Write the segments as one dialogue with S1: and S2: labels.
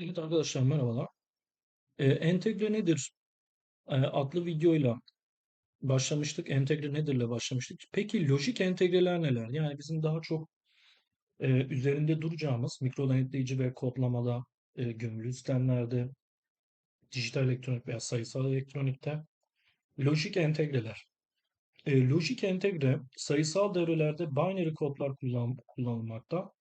S1: Evet arkadaşlar merhabalar. Ee, entegre nedir? Ee, adlı videoyla başlamıştık. Entegre nedirle başlamıştık. Peki lojik entegreler neler? Yani bizim daha çok e, üzerinde duracağımız mikro denetleyici ve kodlamada, e, gömülü sistemlerde, dijital elektronik veya sayısal elektronikte lojik entegreler. E, lojik entegre sayısal devrelerde binary kodlar kullan, kullanılmakta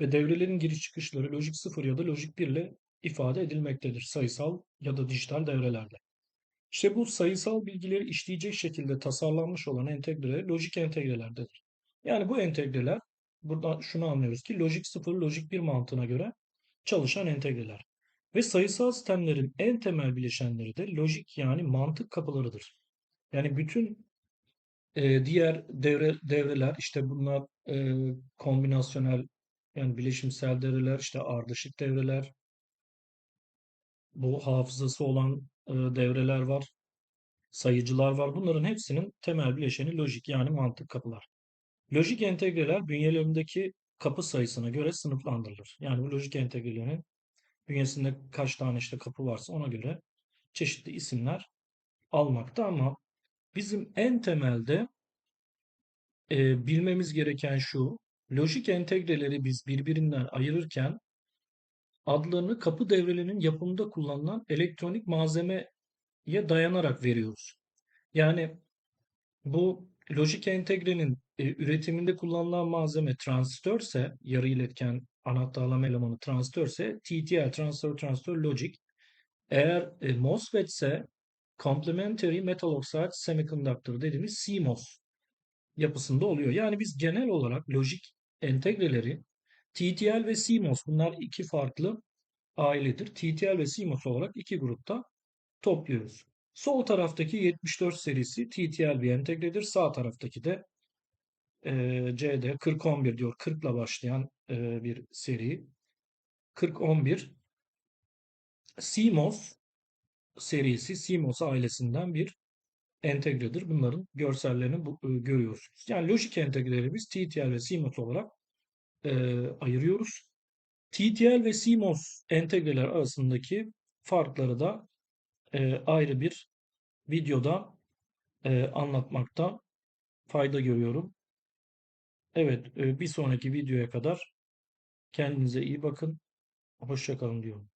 S1: ve devrelerin giriş çıkışları lojik 0 ya da lojik 1 ile ifade edilmektedir sayısal ya da dijital devrelerde. İşte bu sayısal bilgileri işleyecek şekilde tasarlanmış olan entegreler lojik entegrelerdir. Yani bu entegreler burada şunu anlıyoruz ki lojik 0, lojik 1 mantığına göre çalışan entegreler. Ve sayısal sistemlerin en temel bileşenleri de lojik yani mantık kapılarıdır. Yani bütün e, diğer devre, devreler işte bunlar e, kombinasyonel yani bileşimsel devreler işte ardışık devreler bu hafızası olan e, devreler var sayıcılar var. Bunların hepsinin temel bileşeni lojik yani mantık kapılar. Lojik entegreler bünyelerindeki kapı sayısına göre sınıflandırılır. Yani bu lojik entegrelerin bünyesinde kaç tane işte kapı varsa ona göre çeşitli isimler almakta ama bizim en temelde e, bilmemiz gereken şu, lojik entegreleri biz birbirinden ayırırken adlarını kapı devrelerinin yapımında kullanılan elektronik malzemeye dayanarak veriyoruz. Yani bu lojik entegrenin e, üretiminde kullanılan malzeme transistörse, yarı iletken anahtarlama elemanı transistörse TTL, transfer transfer logic. Eğer e, MOSFET ise complementary metal oxide semiconductor dediğimiz CMOS yapısında oluyor. Yani biz genel olarak lojik entegreleri TTL ve CMOS bunlar iki farklı ailedir. TTL ve CMOS olarak iki grupta topluyoruz. Sol taraftaki 74 serisi TTL bir entegredir. Sağ taraftaki de e, CD 4011 diyor. 40 ile başlayan e, bir seri. 4011 CMOS serisi CMOS ailesinden bir entegredir. Bunların görsellerini bu, e, görüyorsunuz. Yani lojik entegrelerimiz TTL ve CMOS olarak e, ayırıyoruz. TTL ve CMOS entegreler arasındaki farkları da e, ayrı bir videoda e, anlatmakta fayda görüyorum. Evet, e, bir sonraki videoya kadar kendinize iyi bakın. Hoşça kalın diyorum.